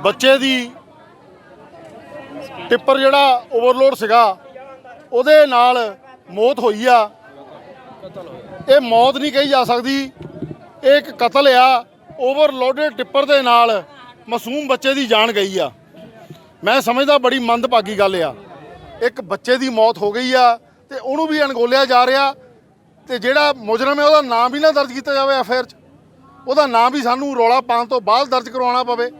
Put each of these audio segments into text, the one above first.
ਬੱਚੇ ਦੀ ਟਿੱਪਰ ਜਿਹੜਾ ਓਵਰਲੋਡ ਸੀਗਾ, ਉਹਦੇ ਨਾਲ ਮੌਤ ਹੋਈ ਆ। ਇਹ ਮੌਤ ਨਹੀਂ ਕਹੀ ਜਾ ਸਕਦੀ। ਇਹ ਇੱਕ ਕਤਲ ਆ। ਓਵਰਲੋਡਡ ਟਿੱਪਰ ਦੇ ਨਾਲ ਮਾਸੂਮ ਬੱਚੇ ਦੀ ਜਾਨ ਗਈ ਆ। ਮੈਂ ਸਮਝਦਾ ਬੜੀ ਮੰਦਭਾਗੀ ਗੱਲ ਆ। ਇੱਕ ਬੱਚੇ ਦੀ ਮੌਤ ਹੋ ਗਈ ਆ ਤੇ ਉਹਨੂੰ ਵੀ ਅਣਗੋਲਿਆ ਜਾ ਰਿਹਾ ਤੇ ਜਿਹੜਾ ਮੁਜਰਮ ਹੈ ਉਹਦਾ ਨਾਮ ਵੀ ਨਾ ਦਰਜ ਕੀਤਾ ਜਾਵੇ ਐਫਆਈਆਰ 'ਚ। ਉਹਦਾ ਨਾਮ ਵੀ ਸਾਨੂੰ ਰੌਲਾ ਪਾਉਣ ਤੋਂ ਬਾਅਦ ਦਰਜ ਕਰਵਾਉਣਾ ਪਵੇ।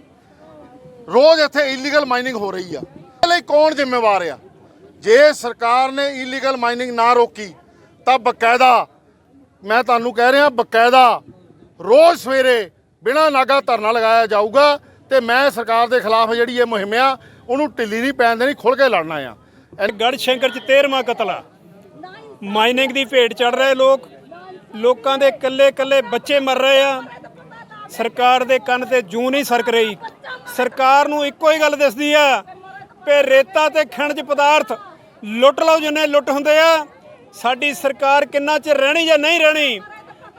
ਰੋਜ਼ ਇੱਥੇ ਇਲੀਗਲ ਮਾਈਨਿੰਗ ਹੋ ਰਹੀ ਆ। ਇਹਦੇ ਲਈ ਕੌਣ ਜ਼ਿੰਮੇਵਾਰ ਆ? ਜੇ ਸਰਕਾਰ ਨੇ ਇਲੀਗਲ ਮਾਈਨਿੰਗ ਨਾ ਰੋਕੀ, ਤਾਂ ਬਕਾਇਦਾ, ਮੈਂ ਤੁਹਾਨੂੰ ਕਹਿ ਰਿਹਾ, ਬਕਾਇਦਾ ਰੋਜ਼ ਸਵੇਰੇ ਬਿਨਾਂ ਨਾਗਾ ਧਰਨਾ ਲਗਾਇਆ ਜਾਊਗਾ ਤੇ ਮੈਂ ਸਰਕਾਰ ਦੇ ਖਿਲਾਫ ਜਿਹੜੀ ਇਹ ਮੁਹਿੰਮ ਆ, ਉਹਨੂੰ ਢਿੱਲੀ ਨਹੀਂ ਪੈਣ ਦੇਣੀ ਖੁੱਲ ਕੇ ਲੜਨਾ ਆ। ਗੜ ਸ਼ੰਕਰ ਚ 13ਵਾਂ ਕਤਲ ਆ। ਮਾਈਨਿੰਗ ਦੀ ਭੇਟ ਚੜ ਰਹੇ ਲੋਕ। ਲੋਕਾਂ ਦੇ ਇਕੱਲੇ ਇਕੱਲੇ ਬੱਚੇ ਮਰ ਰਹੇ ਆ। ਸਰਕਾਰ ਦੇ ਕੰਨ ਤੇ ਜੂੰ ਨਹੀਂ ਸਰਕ ਰਹੀ। ਸਰਕਾਰ ਨੂੰ ਇੱਕੋ ਹੀ ਗੱਲ ਦਿਸਦੀ ਆ ਕਿ ਰੇਤਾ ਤੇ ਖਣਜ ਪਦਾਰਥ ਲੁੱਟ ਲਓ ਜਿੰਨੇ ਲੁੱਟ ਹੁੰਦੇ ਆ, ਸਾਡੀ ਸਰਕਾਰ ਕਿੰਨਾ ਚਿਰ ਰਹਿਣੀ ਜਾਂ ਨਹੀਂ ਰਹਿਣੀ,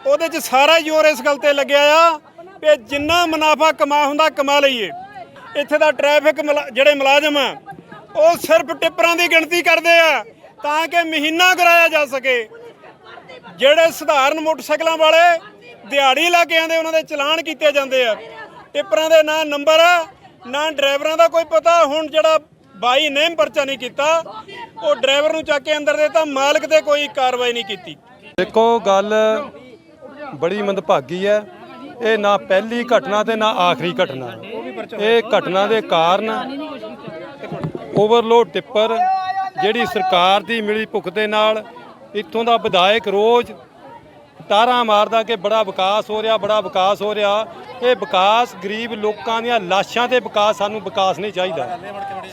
ਉਹਦੇ 'ਚ ਸਾਰਾ ਜ਼ੋਰ ਇਸ ਗੱਲ ਤੇ ਲੱਗਿਆ ਆ ਕਿ ਜਿੰਨਾ ਮੁਨਾਫਾ ਕਮਾ ਹੁੰਦਾ ਕਮਾ ਲਈਏ। ਇੱਥੇ ਦਾ ਟ੍ਰੈਫਿਕ ਮੁਲਾ- ਜਿਹੜੇ ਮੁਲਾਜ਼ਮ ਆ, ਉਹ ਸਿਰਫ ਟਿੱਪਰਾਂ ਦੀ ਗਿਣਤੀ ਕਰਦੇ ਆ ਤਾਂ ਕਿ ਮਹੀਨਾ ਕਰਾਇਆ ਜਾ ਸਕੇ। ਜਿਹੜੇ ਸਧਾਰਨ ਮੋਟਰਸਾਈਕਲਾਂ ਵਾਲੇ ਦਿਹਾੜੀ ਲਾ ਕੇ ਆਂਦੇ ਉਹਨਾਂ ਦੇ ਚਲਾਨ ਕੀਤੇ ਜਾਂਦੇ ਆ। ਟਿੱਪਰਾਂ ਦੇ ਨਾ ਨੰਬਰ ਆ ਨਾ ਡਰਾਈਵਰਾਂ ਦਾ ਕੋਈ ਪਤਾ। ਹੁਣ ਜਿਹੜਾ ਬਾਈ ਨੇਮ ਪਰਚਾ ਨਹੀਂ ਕੀਤਾ, ਉਹ ਡਰਾਈਵਰ ਨੂੰ ਚੱਕ ਕੇ ਅੰਦਰ ਦੇਤਾ। ਮਾਲਕ ਤੇ ਕੋਈ ਕਾਰਵਾਈ ਨਹੀਂ ਕੀਤੀ। ਦੇਖੋ, ਗੱਲ ਬੜੀ ਮੰਦਭਾਗੀ ਹੈ। ਇਹ ਨਾ ਪਹਿਲੀ ਘਟਨਾ ਤੇ ਨਾ ਆਖਰੀ ਘਟਨਾ। ਇਹ ਘਟਨਾ ਦੇ ਕਾਰਨ ਓਵਰਲੋਡ ਟਿੱਪਰ ਜਿਹੜੀ ਸਰਕਾਰ ਦੀ ਮਿਲੀ ਭੁੱਖ ਦੇ ਨਾਲ, ਇੱਥੋਂ ਦਾ ਵਿਧਾਇਕ ਰੋਜ਼ ਤਾਰਾਂ ਮਾਰਦਾ ਕਿ ਬੜਾ ਵਿਕਾਸ ਹੋ ਰਿਹਾ, ਬੜਾ ਵਿਕਾਸ ਹੋ ਰਿਹਾ। ਇਹ ਵਿਕਾਸ ਗਰੀਬ ਲੋਕਾਂ ਦੀਆਂ ਲਾਸ਼ਾਂ ਤੇ ਵਿਕਾਸ ਸਾਨੂੰ ਵਿਕਾਸ ਨਹੀਂ ਚਾਹੀਦਾ।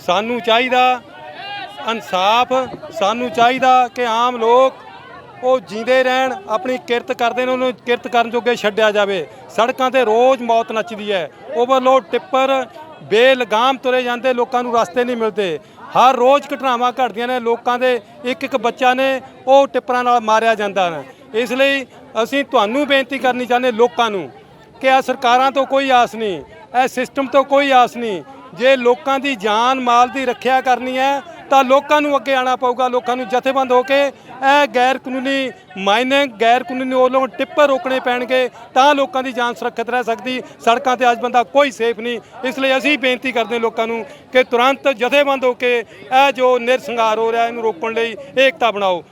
ਸਾਨੂੰ ਚਾਹੀਦਾ ਇਨਸਾਫ, ਸਾਨੂੰ ਚਾਹੀਦਾ ਕਿ ਆਮ ਲੋਕ ਉਹ ਜਿੰਦੇ ਰਹਿਣ, ਆਪਣੀ ਕਿਰਤ ਕਰਦੇ ਨੇ, ਉਹਨੂੰ ਕਿਰਤ ਕਰਨ ਜੋਗੇ ਛੱਡਿਆ ਜਾਵੇ। ਸੜਕਾਂ ਤੇ ਰੋਜ਼ ਮੌਤ ਨੱਚਦੀ ਹੈ। ਓਵਰਲੋਡ ਟਿੱਪਰ, ਬੇਲਗਾਮ ਤੁਰੇ ਜਾਂਦੇ, ਲੋਕਾਂ ਨੂੰ ਰਸਤੇ ਨਹੀਂ ਮਿਲਦੇ। ਹਰ ਰੋਜ਼ ਘਟਨਾਵਾਂ ਘਟਦੀਆਂ ਨੇ, ਲੋਕਾਂ ਦੇ ਇੱਕ ਇੱਕ ਬੱਚਾ ਨੇ ਉਹ ਟਿੱਪਰਾਂ ਨਾਲ ਮਾਰਿਆ ਜਾਂਦਾ ਹੈ। ਇਸ ਲਈ ਅਸੀਂ ਤੁਹਾਨੂੰ ਬੇਨਤੀ ਕਰਨੀ ਚਾਹੁੰਦੇ ਲੋਕਾਂ ਨੂੰ ਕਿ ਆ ਸਰਕਾਰਾਂ ਤੋਂ ਕੋਈ ਆਸ ਨਹੀਂ ਇਹ ਸਿਸਟਮ ਤੋਂ ਕੋਈ ਆਸ ਨਹੀਂ। ਜੇ ਲੋਕਾਂ ਦੀ ਜਾਨ ਮਾਲ ਦੀ ਰੱਖਿਆ ਕਰਨੀ ਹੈ, ਤਾਂ ਲੋਕਾਂ ਨੂੰ ਅੱਗੇ ਆਣਾ ਪਊਗਾ, ਲੋਕਾਂ ਨੂੰ ਜਥੇਬੰਦ ਹੋ ਕੇ ਇਹ ਗੈਰ ਕਾਨੂੰਨੀ ਮਾਈਨਿੰਗ ਗੈਰ ਕਾਨੂੰਨੀ ਉਹ ਲੋਕ ਟਿੱਪਰ ਰੋਕਣੇ ਪੈਣਗੇ, ਤਾਂ ਲੋਕਾਂ ਦੀ ਜਾਨ ਸੁਰੱਖਿਅਤ ਰਹਿ ਸਕਦੀ। ਸੜਕਾਂ ਤੇ ਅੱਜ ਬੰਦਾ ਕੋਈ ਸੇਫ ਨਹੀਂ। ਇਸ ਲਈ ਅਸੀਂ ਬੇਨਤੀ ਕਰਦੇ ਲੋਕਾਂ ਨੂੰ ਕਿ ਤੁਰੰਤ ਜਥੇਬੰਦ ਹੋ ਕੇ ਇਹ ਜੋ ਨਿਰਸੰਘਾਰ ਹੋ ਰਿਹਾ, ਇਹਨੂੰ ਰੋਕਣ ਲਈ ਏਕਤਾ ਬਣਾਓ।